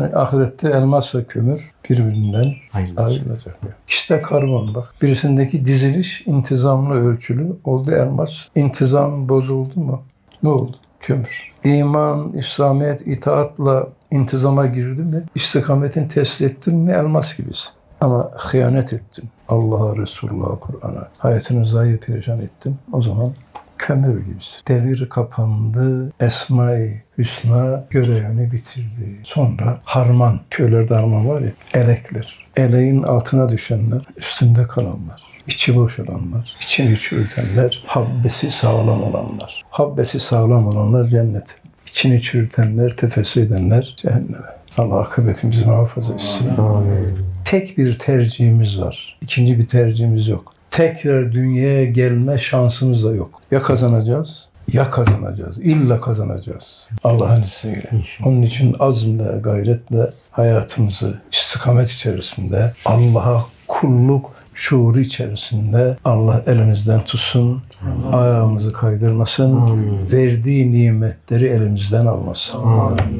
Yani ahirette elmas ve kömür birbirinden ayrılacak. İşte karbon bak. Birisindeki diziliş intizamlı ölçülü. Oldu elmas. İntizam bozuldu mu? Ne oldu? Kömür. İman, İslamiyet, itaatla intizama girdi mi? İstikametin test ettin mi? Elmas gibisin. Ama hıyanet ettin. Allah'a, Resulullah'a, Kur'an'a. Hayatını zayi perişan ettin. O zaman kömür gibisin. Devir kapandı. Esma-i Hüsna görevini bitirdi. Sonra harman, köylerde harman var ya, elekler. Eleğin altına düşenler, üstünde kalanlar. içi boş olanlar, içini çürütenler, habbesi sağlam olanlar. Habbesi sağlam olanlar cennet. İçini çürütenler, tefessü edenler cehenneme. Allah akıbetimizi muhafaza etsin. Amin. Tek bir tercihimiz var. İkinci bir tercihimiz yok. Tekrar dünyaya gelme şansımız da yok. Ya kazanacağız ya kazanacağız. İlla kazanacağız. Allah'ın izniyle. Onun için azmle, gayretle hayatımızı istikamet içerisinde Allah'a kulluk şuuru içerisinde Allah elimizden tutsun, ayağımızı kaydırmasın, Amin. verdiği nimetleri elimizden almasın. Amin.